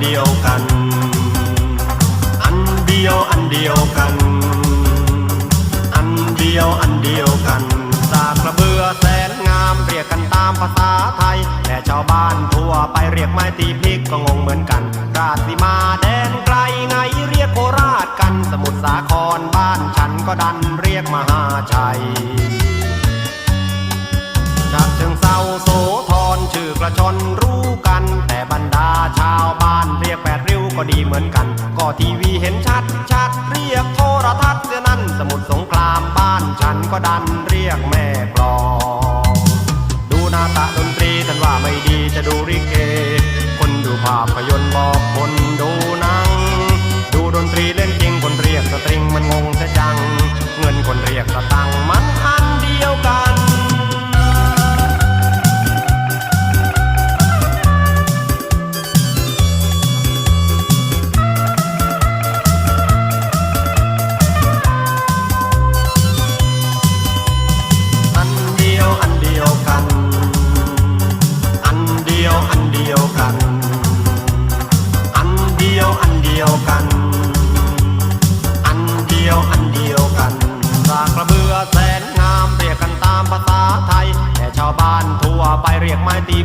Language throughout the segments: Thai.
เดียวกัน อันเดียวอันเดียวกัน อันเดียวอันเดียวกัน สากกระเบือแสนงามเรียกกันตามภาษาไทย แต่ชาวบ้านทั่วไปเรียกไม้ตีพริกก็งงเหมือนกัน ราชสีมาแดนไกลไงเรียกโคราชกัน สมุทรสาครบ้านฉันก็ดันเรียกมหาชัยจากเชิงเศร้าโสธรชื่อกระชนรู้กัน แต่บรรดาชาว ก็ดีเหมือนกัน ก็ทีวีเห็นชัดชัดเรียกโทรทัศน์เสียนั่นสมุดสงครามบ้านฉันก็ดันเรียกแม่กลองดูหน้าตาดนตรีท่านว่าไม่ดีจะดูริเก คนดูภาพยนตร์บอกคน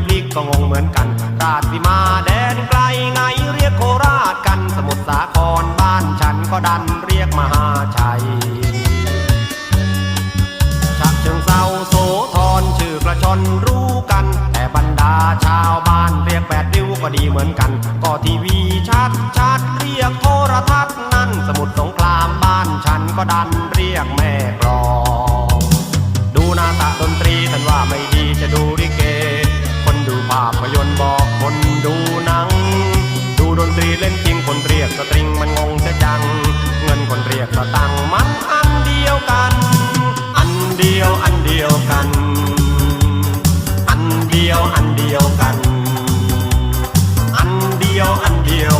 พลิกก็งงเหมือนกัน ราชสีมาแดนไกลไงเรียกโคราชกัน สมุทรสาครบ้านฉันก็ดันเรียกมหาชัยฉะเชิงเซาโสธรชื่อกระชนรู้กัน แต่บรรดาชาวบ้านเรียกแปดริ้วก็ดีเหมือนกัน ก็ทีวีชัดชัดเรียกโทรทัศน์นั่นสมุทรสงครามบ้านฉันก็ดันเรียกแม่กลองดูหน้าตาดนตรีท่านว่าไม่ดี ยนต์บอกคนดูหนัง ดูดนตรีเล่นจริงคนเรียกสตริงมันงงเสียจัง เงินคนเรียกสตังค์มันอันเดียวกัน อันเดียวอันเดียวกัน อันเดียวอันเดียวกัน อันเดียวอันเดียว